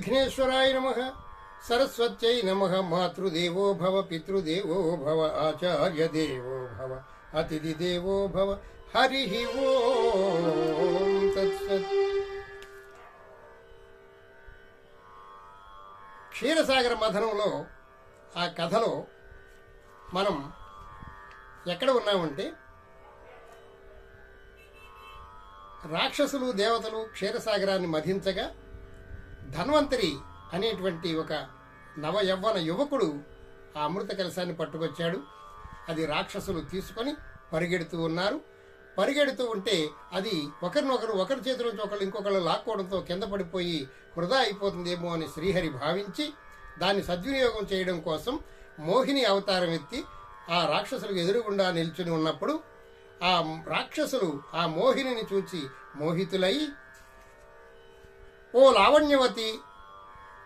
విఘ్నేశ్వరాయ నమ సరస్వత్యై నమ మాతృదేవో భవ పితృదేవో భవ ఆచార్య దేవో భవ అతిథి దేవో భవ హరి ఓం తత్సత్ క్షీరసాగర మథనంలో ఆ కథలో మనం ఎక్కడ ఉన్నామంటే రాక్షసులు దేవతలు క్షీరసాగరాన్ని మధించగా ధన్వంతరి అనేటువంటి ఒక నవ యవ్వన యువకుడు ఆ అమృత కలశాన్ని పట్టుకొచ్చాడు. అది రాక్షసులు తీసుకొని పరిగెడుతూ ఉన్నారు. పరిగెడుతూ ఉంటే అది ఒకరినొకరు ఒకరి చేతి నుంచి ఒకరు ఇంకొకళ్ళు లాక్కోవడంతో కింద పడిపోయి వృధా అయిపోతుందేమో అని శ్రీహరి భావించి దాన్ని సద్వినియోగం చేయడం కోసం మోహిని అవతారం ఎత్తి ఆ రాక్షసులకు ఎదురుగుండా నిల్చుని ఉన్నప్పుడు ఆ రాక్షసులు ఆ మోహినిని చూచి మోహితులై ఓ లావణ్యవతి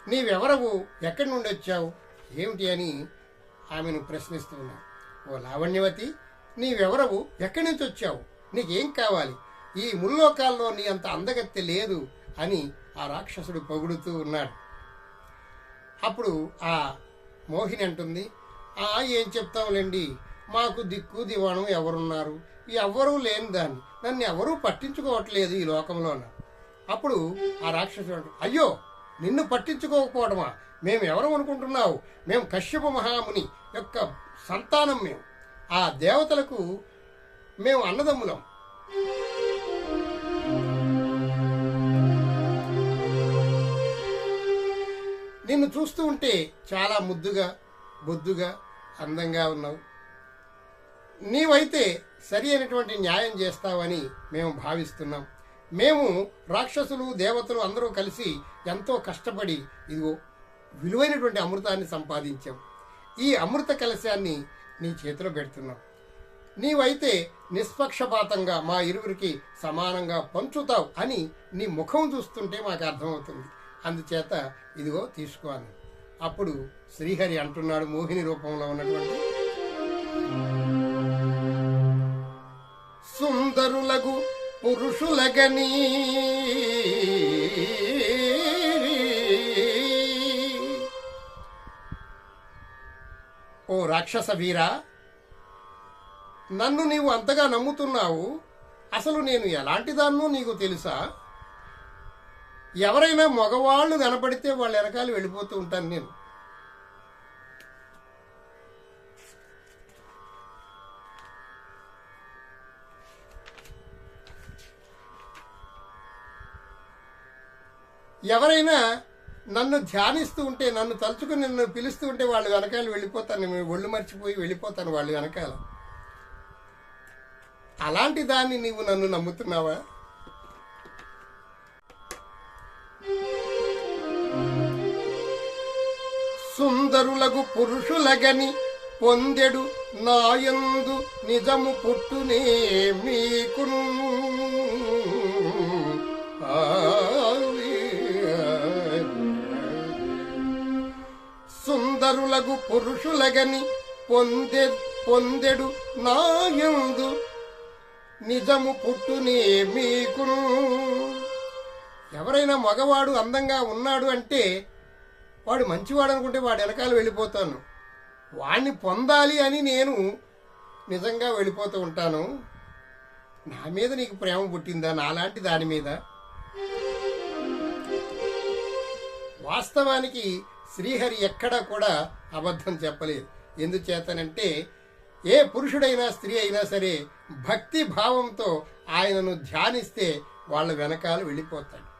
నీవెవరవు? ఎక్కడి నుండి వచ్చావు ఏమిటి అని ఆమెను ప్రశ్నిస్తున్నా ఓ లావణ్యవతి నీవెవరవు? ఎక్కడి నుంచి వచ్చావు నీకేం కావాలి? ఈ ముల్లోకాల్లో నీ అంత అందగత్తె లేదు అని ఆ రాక్షసుడు పొగుడుతూ ఉన్నాడు. అప్పుడు ఆ మోహిని అంటుంది ఆ ఏం చెప్తాంలేండి మాకు దిక్కు దివాణం ఎవరున్నారు? ఎవ్వరూ లేని దాన్ని. నన్ను ఎవరూ పట్టించుకోవట్లేదు ఈ లోకంలోన. అప్పుడు ఆ రాక్షసుడు అయ్యో నిన్ను పట్టించుకోకపోవడమా? మేము ఎవరు అనుకుంటున్నావు? మేము కశ్యప మహాముని యొక్క సంతానం మేము ఆ దేవతలకు మేము అన్నదమ్ములం. నిన్ను చూస్తూ ఉంటే చాలా ముద్దుగా బొద్దుగా అందంగా ఉన్నావు. నీవైతే సరి అయినటువంటి న్యాయం చేస్తావని మేము భావిస్తున్నాం. మేము రాక్షసులు దేవతలు అందరూ కలిసి ఎంతో కష్టపడి ఇదిగో విలువైనటువంటి అమృతాన్ని సంపాదించాం. ఈ అమృత కలశాన్ని నీ చేతిలో పెడుతున్నాం. నీవైతే నిష్పక్షపాతంగా మా ఇరువురికి సమానంగా పంచుతావు అని నీ ముఖం చూస్తుంటే మాకు అర్థమవుతుంది. అందుచేత ఇదిగో తీసుకోను అప్పుడు శ్రీహరి అంటున్నాడు మోహిని రూపంలో ఉన్నటువంటి సులగని ఓ రాక్షస వీరా నన్ను నీవు అంతగా నమ్ముతున్నావు. అసలు నేను ఎలాంటి దాన్నో నీకు తెలుసా? ఎవరైనా మగవాళ్ళు కనపడితే వాళ్ళ వెనకాల వెళ్ళిపోతూ ఉంటాను నేను. ఎవరైనా నన్ను ధ్యానిస్తూ ఉంటే నన్ను తలుచుకుని నన్ను పిలుస్తూ ఉంటే వాళ్ళు వెనకాల వెళ్ళిపోతాను నేను ఒళ్ళు మర్చిపోయి వెళ్ళిపోతాను వాళ్ళు వెనకాల. అలాంటి దాన్ని నీవు నన్ను నమ్ముతున్నావా? సుందరులగు పురుషులగని పొందెడు నాయందు నిజము పుట్టునే మీకు పురుషులగు పురుషులగని పొందె పొందెడు నాయందు నిజము పుట్టునే మీకు ఎవరైనా మగవాడు అందంగా ఉన్నాడు అంటే వాడు మంచివాడు అనుకుంటే వాడు వెనకాల వెళ్ళిపోతాను. వాడిని పొందాలి అని నేను నిజంగా వెళ్ళిపోతూ ఉంటాను. నా మీద నీకు ప్రేమ పుట్టిందా? నాలాంటి దాని మీద? వాస్తవానికి శ్రీహరి ఎక్కడా కూడా అబద్ధం చెప్పలేదు. ఎందుచేతనంటే ఏ పురుషుడైనా స్త్రీ అయినా సరే భక్తి భావంతో ఆయనను ధ్యానిస్తే వాళ్ళ వెనకాల వెళ్ళిపోతాడు.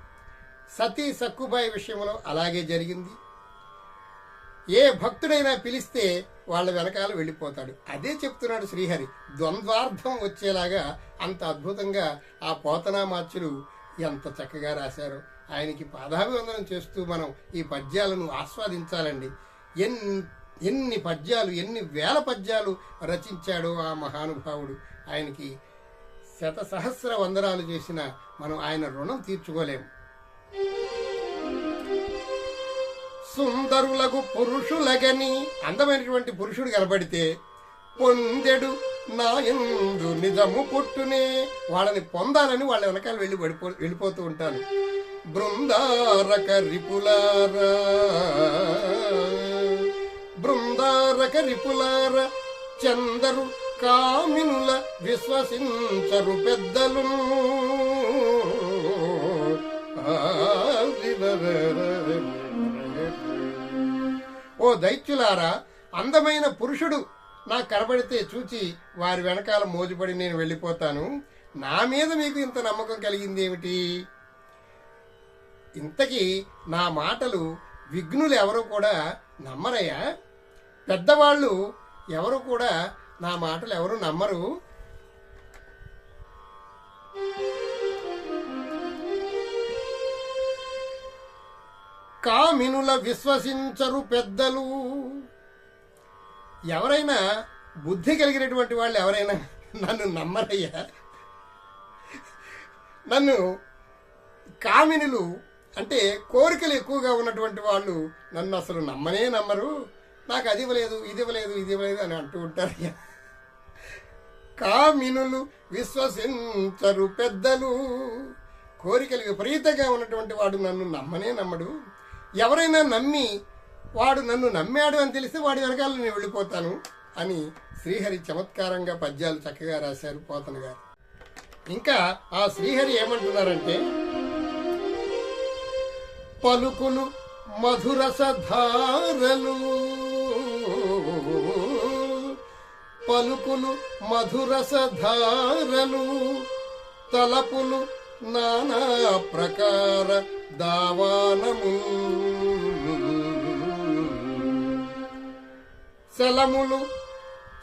సతీ సక్కుబాయి విషయంలో అలాగే జరిగింది. ఏ భక్తుడైనా పిలిస్తే వాళ్ళ వెనకాల వెళ్ళిపోతాడు. అదే చెప్తున్నాడు శ్రీహరి. ద్వంద్వార్థం వచ్చేలాగా అంత అద్భుతంగా ఆ పోతనామాచ్యులు ఎంత చక్కగా రాశారో. ఆయనకి పాదాభివందనం చేస్తూ మనం ఈ పద్యాలను ఆస్వాదించాలండి. ఎన్ని ఎన్ని పద్యాలు ఎన్ని వేల పద్యాలు రచించాడో ఆ మహానుభావుడు. ఆయనకి శత సహస్ర వందనాలు చేసిన మనం ఆయన రుణం తీర్చుకోలేము సుందరులకు పురుషులగని అందమైనటువంటి పురుషుడు కనబడితే పొందెడు నాయందు నిజము పుట్టునే వాళ్ళని పొందాలని వాళ్ళ వెనకాల వెళ్ళి పడిపో వెళ్ళిపోతూ ఉంటాను. బృందారక రిపులారా బృందారక రిపులార చందరు కామినుల విశ్వసించరు పెద్దలు. ఓ దైత్యులారా అందమైన పురుషుడు నాకు కనబడితే చూచి వారి వెనకాల మోజుపడి నేను వెళ్ళిపోతాను. నా మీద మీకు ఇంత నమ్మకం కలిగింది ఏమిటి? ఇంతకీ నా మాటలు విఘ్నులు ఎవరు కూడా నమ్మరయ్యా? పెద్దవాళ్ళు ఎవరు కూడా నా మాటలు ఎవరు నమ్మరు? కామినుల విశ్వసించరు పెద్దలు. ఎవరైనా బుద్ధి కలిగినటువంటి వాళ్ళు ఎవరైనా నన్ను నమ్మరయ్యా? నన్ను కామినులు అంటే కోరికలు ఎక్కువగా ఉన్నటువంటి వాళ్ళు నన్ను అసలు నమ్మనే నమ్మరు. నాకు అది ఇవ్వలేదు ఇది ఇవ్వలేదు ఇది ఇవ్వలేదు అని అంటూ ఉంటారు కామినులు విశ్వసించరు పెద్దలు. కోరికలు విపరీతంగా ఉన్నటువంటి వాడు నన్ను నమ్మనే నమ్మడు. ఎవరైనా నమ్మి వాడు నన్ను నమ్మాడు అని తెలిస్తే వాడి వెనకాల నేను వెళ్ళిపోతాను అని శ్రీహరి చమత్కారంగా పద్యాలు చక్కగా రాశారు పోతన గారు. ఇంకా ఆ శ్రీహరి ఏమంటున్నారంటే పలుకులు మధురసధారలు పలుకులు మధురసధారలు తలపులు నానా ప్రకార దావానము. శలములు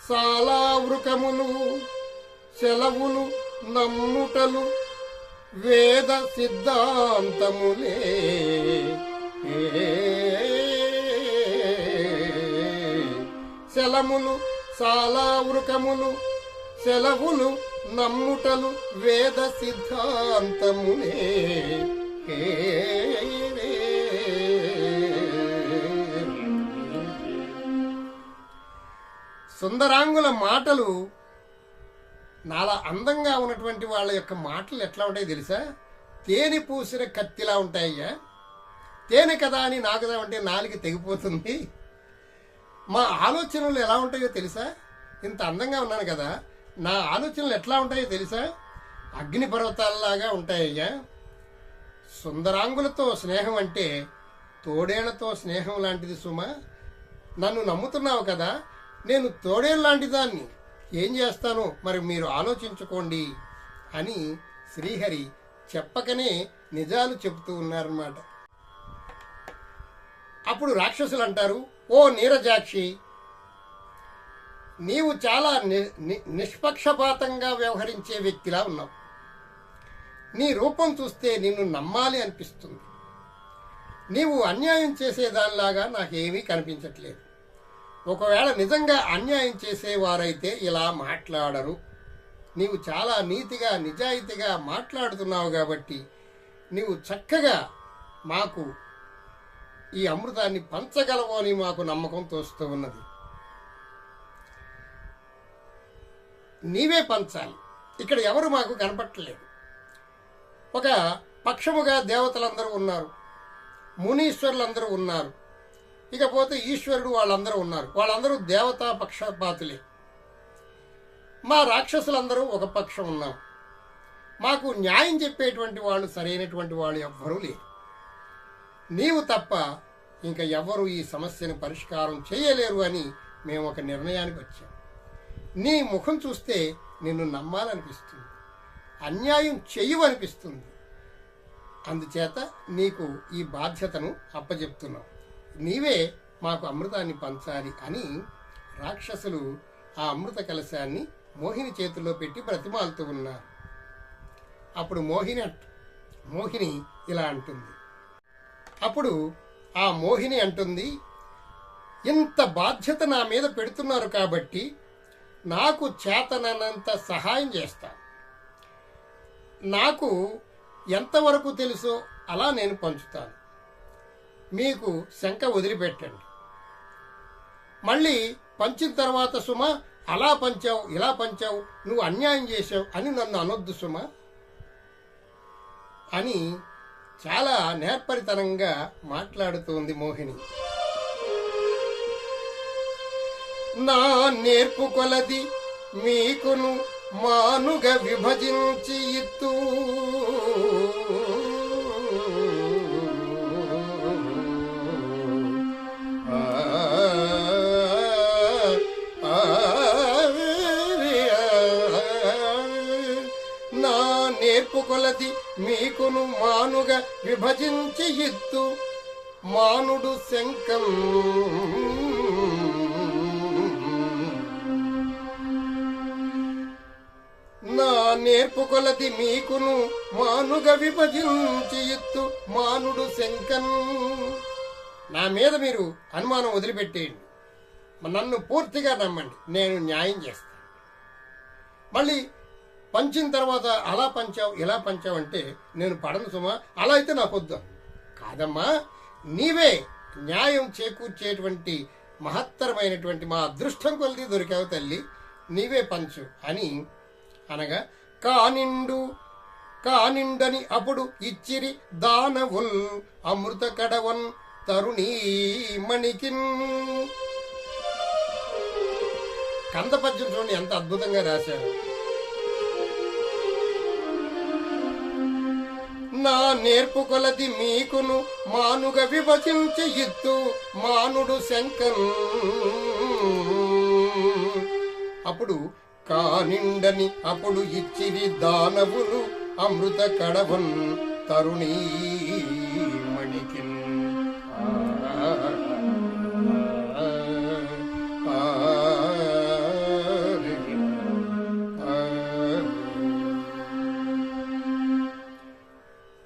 సాలావృకములు సెలవులు నమ్ముటలు వేద సిద్ధాంతములే. శలములు సాలావృకములు సెలవులు నమ్ముటలు వేద సిద్ధాంతములే. సుందరాంగుల మాటలు నాలా అందంగా ఉన్నటువంటి వాళ్ళ యొక్క మాటలు ఎట్లా ఉంటాయో తెలుసా? తేనె పూసిన కత్తిలా ఉంటాయ్యా. తేనె కదా అని నాకుదా అంటే నాలుగు తెగిపోతుంది. మా ఆలోచనలు ఎలా ఉంటాయో తెలుసా? ఇంత అందంగా ఉన్నాను కదా నా ఆలోచనలు ఎట్లా ఉంటాయో తెలుసా? అగ్ని పర్వతాలలాగా ఉంటాయ్యా. సుందరాంగులతో స్నేహం అంటే తోడేళ్ళతో స్నేహం లాంటిది సుమా. నన్ను నమ్ముతున్నావు కదా నేను తోడేళ్ళ లాంటి దాన్ని. ఏం చేస్తానో మరి మీరు ఆలోచించుకోండి అని శ్రీహరి చెప్పకనే నిజాలు చెబుతూ ఉన్నారన్నమాట. అప్పుడు రాక్షసులు అంటారు ఓ నీరజాక్షి నీవు చాలా ని- నిష్పక్షపాతంగా వ్యవహరించే వ్యక్తిలా ఉన్నావు. నీ రూపం చూస్తే నిన్ను నమ్మాలి అనిపిస్తుంది. నీవు అన్యాయం చేసేదానిలాగా నాకేమీ కనిపించట్లేదు. ఒకవేళ నిజంగా అన్యాయం చేసేవారైతే ఇలా మాట్లాడరు. నీవు చాలా నీతిగా నిజాయితీగా మాట్లాడుతున్నావు కాబట్టి నీవు చక్కగా మాకు ఈ అమృతాన్ని పంచగలవు అని మాకు నమ్మకం తోస్తూ ఉన్నది. నీవే పంచాలి. ఇక్కడ ఎవరు మాకు కనపట్టలేదు. ఒక పక్షముగా దేవతలందరూ ఉన్నారు. మునీశ్వరులందరూ ఉన్నారు. ఇకపోతే ఈశ్వరుడు వాళ్ళందరూ ఉన్నారు. వాళ్ళందరూ దేవతా పక్షపాతులే. మా రాక్షసులందరూ ఒక పక్షం ఉన్నాం. మాకు న్యాయం చెప్పేటువంటి వాళ్ళు సరైనటువంటి వాళ్ళు ఎవ్వరూ లేరు. నీవు తప్ప ఇంకా ఎవ్వరూ ఈ సమస్యను పరిష్కారం చేయలేరు అని మేము ఒక నిర్ణయానికి వచ్చాం. నీ ముఖం చూస్తే నిన్ను నమ్మాలనిపిస్తుంది. అన్యాయం చెయ్యవనిపిస్తుంది అందుచేత నీకు ఈ బాధ్యతను అప్పజెప్తున్నాం. నీవే మాకు అమృతాన్ని పంచాలి అని రాక్షసులు ఆ అమృత కలశాన్ని మోహిని చేతిలో పెట్టి బ్రతిమాలుతూ ఉన్నారు. అప్పుడు మోహిని మోహిని ఇలా అంటుంది. అప్పుడు ఆ మోహిని అంటుంది ఇంత బాధ్యత నా మీద పెడుతున్నారు కాబట్టి నాకు చేతనంత సహాయం చేస్తాను నాకు ఎంతవరకు తెలుసో అలా నేను పంచుతాను. మీకు శంక వదిలిపెట్టండి. మళ్ళీ పంచిన తర్వాత సుమ అలా పంచావు ఇలా పంచావు నువ్వు అన్యాయం చేసావు అని నన్ను అనొద్దు సుమ. అని చాలా నేర్పరితనంగా మాట్లాడుతోంది మోహిని. నా నేర్పు కొలది మీకును మానుగ విభజించి ఇత్తూ కొలది మీకును మానుగా విభజించి ఇద్దు మానుడు శంకం నా నేర్పు కొలది మీకును మానుగా విభజించి ఇద్దు మానుడు శంకన్ నా మీద మీరు అనుమానం వదిలిపెట్టేయండి. నన్ను పూర్తిగా నమ్మండి. నేను న్యాయం చేస్తాను. మళ్ళీ పంచిన తర్వాత అలా పంచావు ఇలా పంచావు అంటే నేను పడను సుమా అలా అయితే నాకు వద్దు. కాదమ్మా నీవే న్యాయం చేకూర్చేటువంటి మహత్తరమైనటువంటి మా అదృష్టం కొలిది దొరికావు తల్లి నీవే పంచు అని అనగా కానిండు కానిండని అప్పుడు ఇచ్చిరి దానవుల్ అమృత కడవన్ తరుణీ మణికిన్ కంద పద్యం చూడండి ఎంత అద్భుతంగా రాశారు. నా నేర్పు కొలది మీకును మానుగా విభజించి మానుడు శంకన్ అప్పుడు కానిండని అప్పుడు ఇచ్చిరి దానవులు అమృత కడవన్ తరుణీ.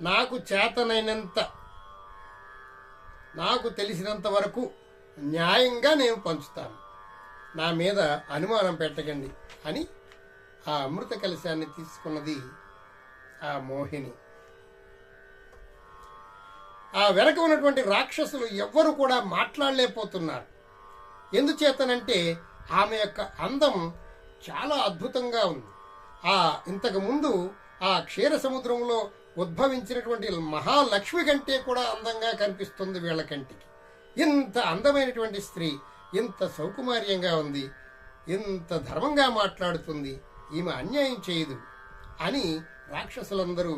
నాకు చేతనైనంత నాకు తెలిసినంత వరకు న్యాయంగా నేను పంచుతాను. నా మీద అనుమానం పెట్టకండి అని ఆ అమృత కలశాన్ని తీసుకున్నది ఆ మోహిని. ఆ వెనక ఉన్నటువంటి రాక్షసులు ఎవ్వరు కూడా మాట్లాడలేకపోతున్నారు. ఎందుచేతనంటే ఆమె యొక్క అందం చాలా అద్భుతంగా ఉంది. ఆ ఇంతకుముందు ఆ క్షీర సముద్రంలో ఉద్భవించినటువంటి మహాలక్ష్మి కంటే కూడా అందంగా కనిపిస్తుంది వీళ్ళ కంటికి. ఇంత అందమైనటువంటి స్త్రీ ఇంత సౌకుమార్యంగా ఉంది ఇంత ధర్మంగా మాట్లాడుతుంది ఈమె అన్యాయం చేయదు అని రాక్షసులందరూ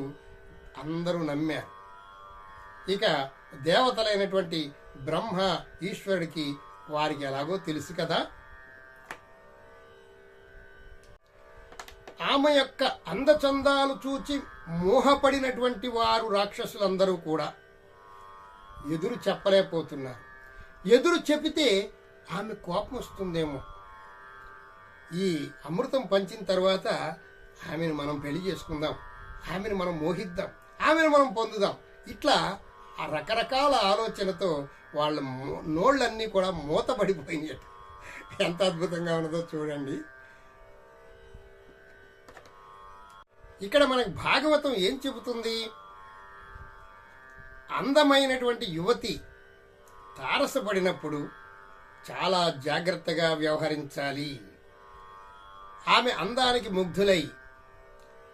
అందరూ నమ్మారు. ఇక దేవతలైనటువంటి బ్రహ్మ ఈశ్వరుడికి వారికి ఎలాగో తెలుసు కదా ఆమె యొక్క అందచందాలు చూచి మోహపడినటువంటి వారు రాక్షసులందరూ కూడా ఎదురు చెప్పలేకపోతున్నారు. ఎదురు చెబితే ఆమె కోపం వస్తుందేమో. ఈ అమృతం పంచిన తర్వాత ఆమెను మనం పెళ్ళి చేసుకుందాం ఆమెను మనం మోహిద్దాం ఆమెను మనం పొందుదాం. ఇట్లా ఆ రకరకాల ఆలోచనతో వాళ్ళ నోళ్ళన్నీ కూడా మూతపడిపోయినాయి ఎంత అద్భుతంగా ఉన్నదో చూడండి. ఇక్కడ మనకు భాగవతం ఏం చెబుతుంది? అందమైనటువంటి యువతి తారసపడినప్పుడు చాలా జాగ్రత్తగా వ్యవహరించాలి. ఆమె అందానికి ముగ్ధులై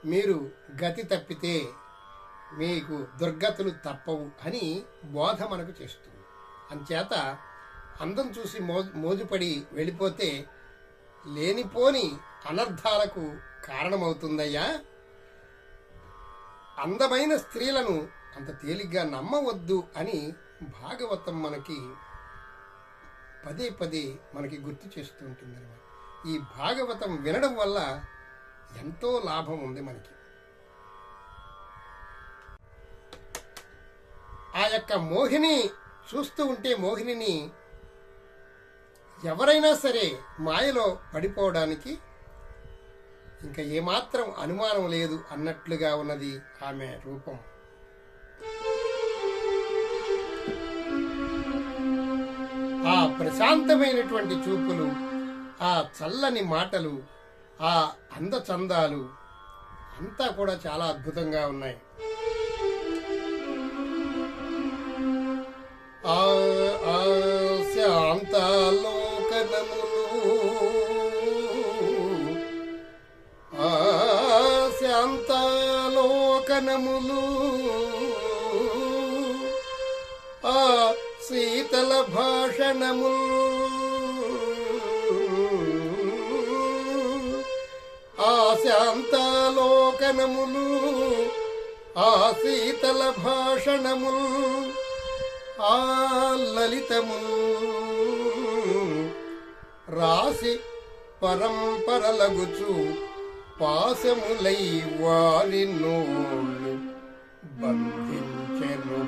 మీరు గతి తప్పితే మీకు దుర్గతులు తప్పవు అని బోధ మనకు చేస్తుంది. అంచేత అందం చూసి మో మోజుపడి వెళ్ళిపోతే లేనిపోని అనర్థాలకు కారణమవుతుందయ్యా. అందమైన స్త్రీలను అంత తేలిగ్గా నమ్మవద్దు అని భాగవతం మనకి పదే పదే మనకి గుర్తు చేస్తూ ఉంటుంది అనమాట ఈ భాగవతం వినడం వల్ల ఎంతో లాభం ఉంది మనకి. ఆ యొక్క మోహిని చూస్తూ ఉంటే మోహిని ఎవరైనా సరే మాయలో పడిపోవడానికి ఇంకా ఏమాత్రం అనుమానం లేదు అన్నట్లుగా ఉన్నది ఆమె రూపం. ఆ ప్రశాంతమైనటువంటి చూపులు ఆ చల్లని మాటలు ఆ అందచందాలు అంతా కూడా చాలా అద్భుతంగా ఉన్నాయి. శాంతాలో కనములు ఆ శీతల భాషణములు. ఆ శాంతాలోకనములు. ఆ శీతల భాషణములు. ఆ లలితములు. రాసి పరంపరలగుచు పాశములై వారి నోళ్ళు బంధించెను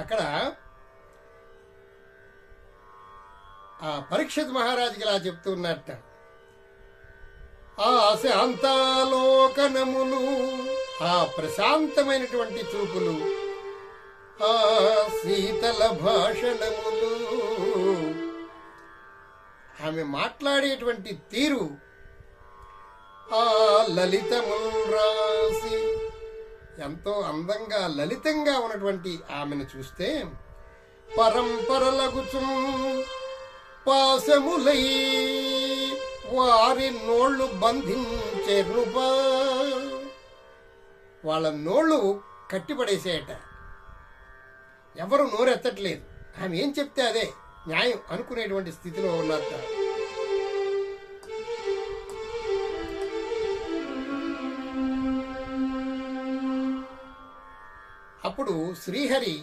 అక్కడ ఆ పరీక్షిత్ మహారాజుకి ఇలా చెప్తున్నట్ట ఆ శాంతాలోకనములు ఆ ప్రశాంతమైనటువంటి చూపులు ఆ శీతల భాషణములు. ఆమె మాట్లాడేటువంటి తీరు ఆ లలితముల్ రాసి ఎంతో అందంగా లలితంగా ఉన్నటువంటి ఆమెను చూస్తే పరంపరలగుచు పాశములై వారి నోళ్ళు బంధించే రూపా వాళ్ళ నోళ్ళు కట్టిపడేసేయట ఎవరు నోరెత్తట్లేదు. ఆమె ఏం చెప్తే అదే న్యాయం అనుకునేటువంటి స్థితిలో ఉన్నారట. అప్పుడు శ్రీహరి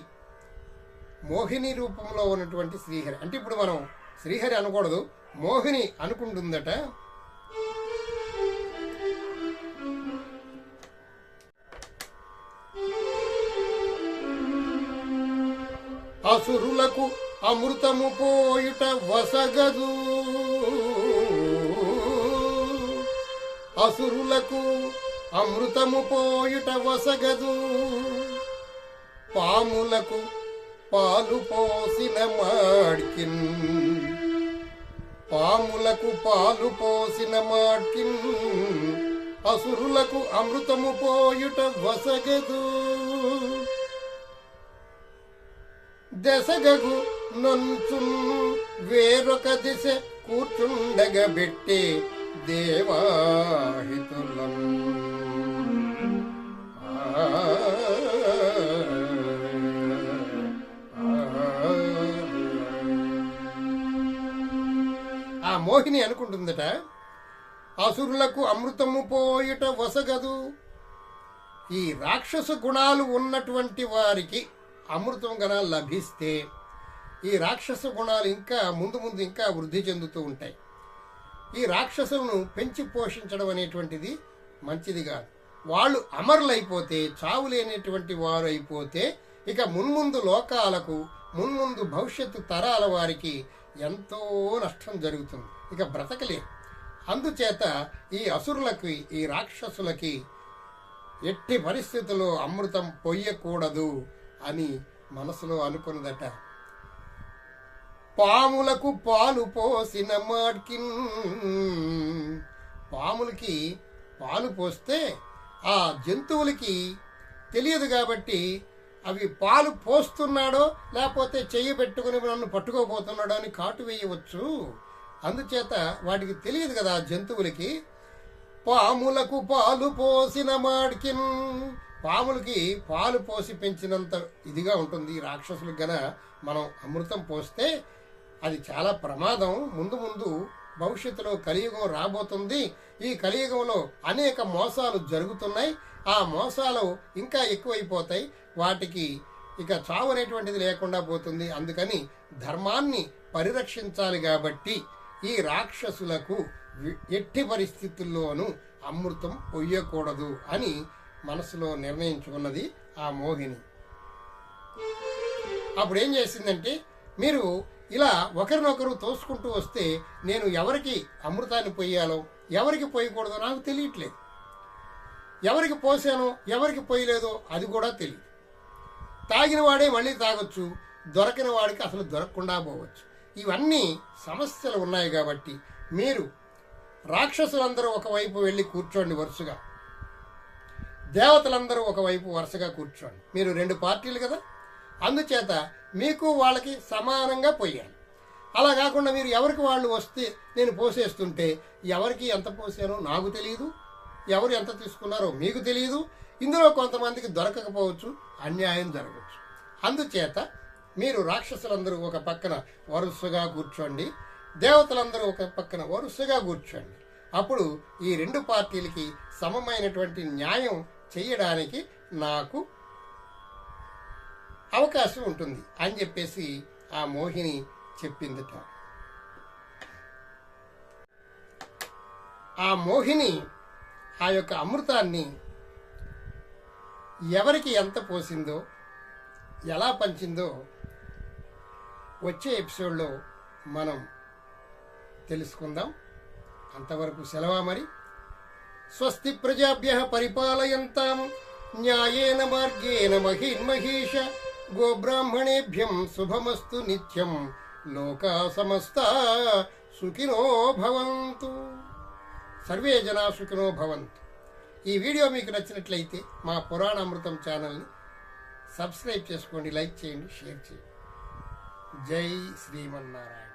మోహిని రూపంలో ఉన్నటువంటి శ్రీహరి అంటే ఇప్పుడు మనం శ్రీహరి అనకూడదు మోహిని అనుకుంటుందట. అసురులకు అమృతము పోయుట వసగదు. అసురులకు అమృతము పోయుట వసగదు. పాములకు పాలు పోసిన మాడ్కిన్. పాములకు పాలు పోసిన మాడ్కిన్. అసురులకు అమృతము పోయుట వసగదు. దశగగు నొంచున్ వేరొక దిశ కూర్చుండగబెట్టి దేవాహితులం ఆ మోహిని అనుకుంటుందట అసురులకు అమృతము పోయుట వసగదు. ఈ రాక్షస గుణాలు ఉన్నటువంటి వారికి అమృతం గన లభిస్తే ఈ రాక్షస గుణాలు ఇంకా ముందు ముందు ఇంకా వృద్ధి చెందుతూ ఉంటాయి. ఈ రాక్షసులను పెంచి పోషించడం అనేటువంటిది మంచిది కాదు. వాళ్ళు అమరులైపోతే చావు లేనటువంటి వారు అయిపోతే ఇక మున్ముందు లోకాలకు మున్ముందు భవిష్యత్తు తరాల వారికి ఎంతో నష్టం జరుగుతుంది. ఇక బ్రతకలేరు అందుచేత ఈ అసురులకి ఈ రాక్షసులకి ఎట్టి పరిస్థితుల్లో అమృతం పొయ్యకూడదు. అని మనసులో అనుకున్నదట. పాములకు పాలు పోసిన మాడ్కిన్. పాములకి పాలు పోస్తే ఆ జంతువులకి తెలియదు కాబట్టి అవి పాలు పోస్తున్నాడో లేకపోతే చెయ్యి పెట్టుకుని నన్ను పట్టుకోబోతున్నాడో అని కాటు వేయవచ్చు. అందుచేత వాటికి తెలియదు కదా ఆ జంతువులకి. పాములకు పాలు పోసిన మాడికిన్. పాములకి పాలు పోసి పెంచినంత ఇదిగా ఉంటుంది. రాక్షసులకు గన మనం అమృతం పోస్తే అది చాలా ప్రమాదం. ముందు ముందు భవిష్యత్తులో కలియుగం రాబోతుంది. ఈ కలియుగంలో అనేక మోసాలు జరుగుతున్నాయి. ఆ మోసాలు ఇంకా ఎక్కువైపోతాయి. వాటికి ఇక చావు అనేటువంటిది లేకుండా పోతుంది. అందుకని ధర్మాన్ని పరిరక్షించాలి కాబట్టి ఈ రాక్షసులకు ఎట్టి పరిస్థితుల్లోనూ అమృతం పొయ్యకూడదు అని మనసులో నిర్ణయించుకున్నది ఆ మోహిని. అప్పుడు ఏం చేసిందంటే మీరు ఇలా ఒకరినొకరు తోసుకుంటూ వస్తే నేను ఎవరికి అమృతాన్ని పొయ్యాలో ఎవరికి పోయకూడదో నాకు తెలియట్లేదు. ఎవరికి పోసానో ఎవరికి పోయలేదో అది కూడా తెలియదు తాగిన వాడే మళ్ళీ తాగొచ్చు దొరకని వాడికి అసలు దొరకకుండా పోవచ్చు. ఇవన్నీ సమస్యలు ఉన్నాయి కాబట్టి మీరు రాక్షసులందరూ ఒకవైపు వెళ్ళి కూర్చోండి వరుసగా. దేవతలందరూ ఒకవైపు వరుసగా కూర్చోండి. మీరు రెండు పార్టీలు కదా? అందుచేత మీకు వాళ్ళకి సమానంగా పోయాలి. అలా కాకుండా మీరు ఎవరికి వాళ్ళు వస్తే నేను పోసేస్తుంటే ఎవరికి ఎంత పోసానో నాకు తెలియదు ఎవరు ఎంత తీసుకున్నారో మీకు తెలియదు ఇందులో కొంతమందికి దొరకకపోవచ్చు అన్యాయం జరగవచ్చు. అందుచేత మీరు రాక్షసులందరూ ఒక పక్కన వరుసగా కూర్చోండి. దేవతలందరూ ఒక పక్కన వరుసగా కూర్చోండి. అప్పుడు ఈ రెండు పార్టీలకి సమమైనటువంటి న్యాయం చేయడానికి నాకు అవకాశం ఉంటుంది అని చెప్పేసి ఆ మోహిని చెప్పిందట. ఆ మోహిని ఆ యొక్క అమృతాన్ని ఎవరికి ఎంత పోసిందో ఎలా పంచిందో వచ్చే ఎపిసోడ్లో మనం తెలుసుకుందాం. అంతవరకు సెలవా మరి? స్వస్తి ప్రజాభ్య పరిపాలయంతాం న్యాయేన మార్గేణ మహిర్మహేష గోబ్రాహ్మణేభ్యం శుభమస్తు నిత్యం లోకా సమస్త సుఖినో భవంతు సర్వే జనా సుఖినో భవంతు ఈ వీడియో మీకు నచ్చినట్లయితే మా పురాణ అమృతం ఛానల్ని సబ్స్క్రైబ్ చేసుకోండి లైక్ చేయండి షేర్ చేయండి. జై శ్రీమన్నారాయణ.